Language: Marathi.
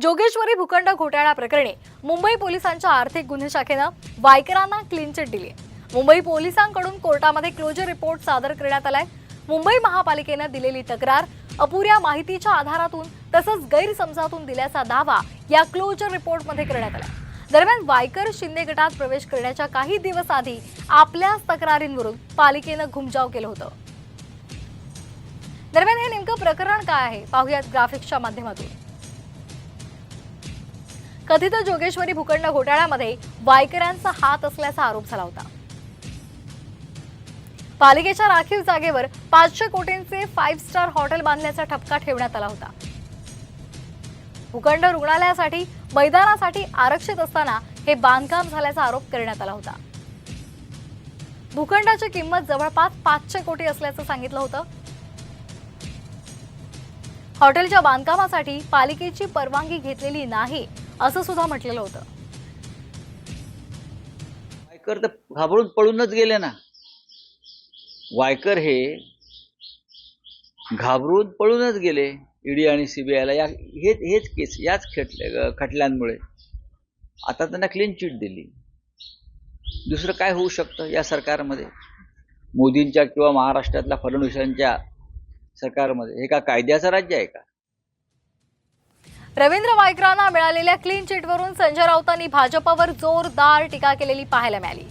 जोगेश्वरी भूखंड घोटाळा प्रकरणी मुंबई पोलिसांच्या आर्थिक गुन्हे शाखेनं वायकरांना क्लीन चिट दिली मुंबई पोलिसांकडून कोर्टामध्ये क्लोजर रिपोर्ट सादर करण्यात आलाय. मुंबई महापालिकेनं दिलेली तक्रार अपुऱ्या माहितीच्या आधारातून तसंच गैरसमजातून दिल्याचा दावा या क्लोजर रिपोर्टमध्ये करण्यात आला दरम्यान वायकर शिंदे गटात प्रवेश करण्याच्या काही दिवस आधी आपल्याच तक्रारींवरून पालिकेनं घुमजाव केलं होतं. दरम्यान हे नेमकं प्रकरण काय आहे? पाहुयात ग्राफिक्सच्या माध्यमातून. कथित जोगेश्वरी भूखंड घोटाळ्यामध्ये वायकरांचा हात असल्याचा आरोप झाला होता. पालिकेच्या राखीव जागेवर पाचशे कोटींचे फाईव्ह स्टार हॉटेल बांधण्याचा ठपका ठेवण्यात आला होता. भूखंड रुग्णालयासाठी मैदानासाठी आरक्षित असताना हे बांधकाम झाल्याचा आरोप करण्यात आला होता. भूखंडाची किंमत जवळपास पाचशे कोटी असल्याचं सांगितलं होतं. हॉटेलच्या बांधकामासाठी पालिकेची परवानगी घेतलेली नाही असं सुद्धा म्हटलेलं होतं. वायकर तर घाबरून पळूनच गेले ना. वायकर हे घाबरून पळूनच गेले ईडी आणि सीबीआयला या हेच हेच केस याच खटले खटल्यांमुळे. आता त्यांना क्लीन चिट दिली. दुसरं काय होऊ शकतं या सरकारमध्ये? मोदींच्या किंवा महाराष्ट्रातल्या फडणवीसांच्या सरकारमध्ये? हे का कायद्याचं राज्य आहे का? रवींद्र वायकरांना मिळालेल्या क्लीन चिटवरून संजय राऊतांनी भाजपवर जोरदार टीका केलेली पाहायला मिळाली.